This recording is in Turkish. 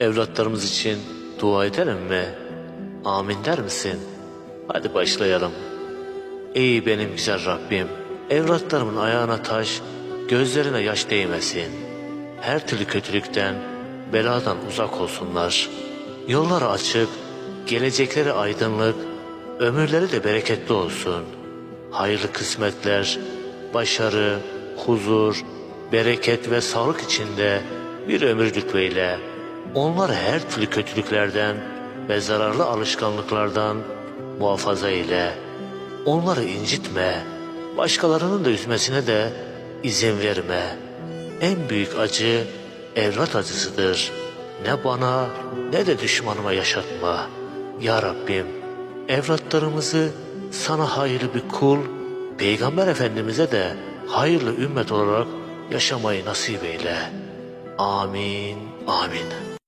Evlatlarımız için dua edelim mi? Amin der misin? Hadi başlayalım. Ey benim güzel Rabbim, evlatlarımın ayağına taş, gözlerine yaş değmesin. Her türlü kötülükten, beladan uzak olsunlar. Yolları açık, gelecekleri aydınlık, ömürleri de bereketli olsun. Hayırlı kısmetler, başarı, huzur, bereket ve sağlık içinde bir ömür lütfeyle. Onları her türlü kötülüklerden ve zararlı alışkanlıklardan muhafaza eyle. Onları incitme, başkalarının da üzmesine de izin verme. En büyük acı evlat acısıdır. Ne bana ne de düşmanıma yaşatma. Ya Rabbim, evlatlarımızı sana hayırlı bir kul, Peygamber Efendimiz'e de hayırlı ümmet olarak yaşamayı nasip eyle. Amin, amin.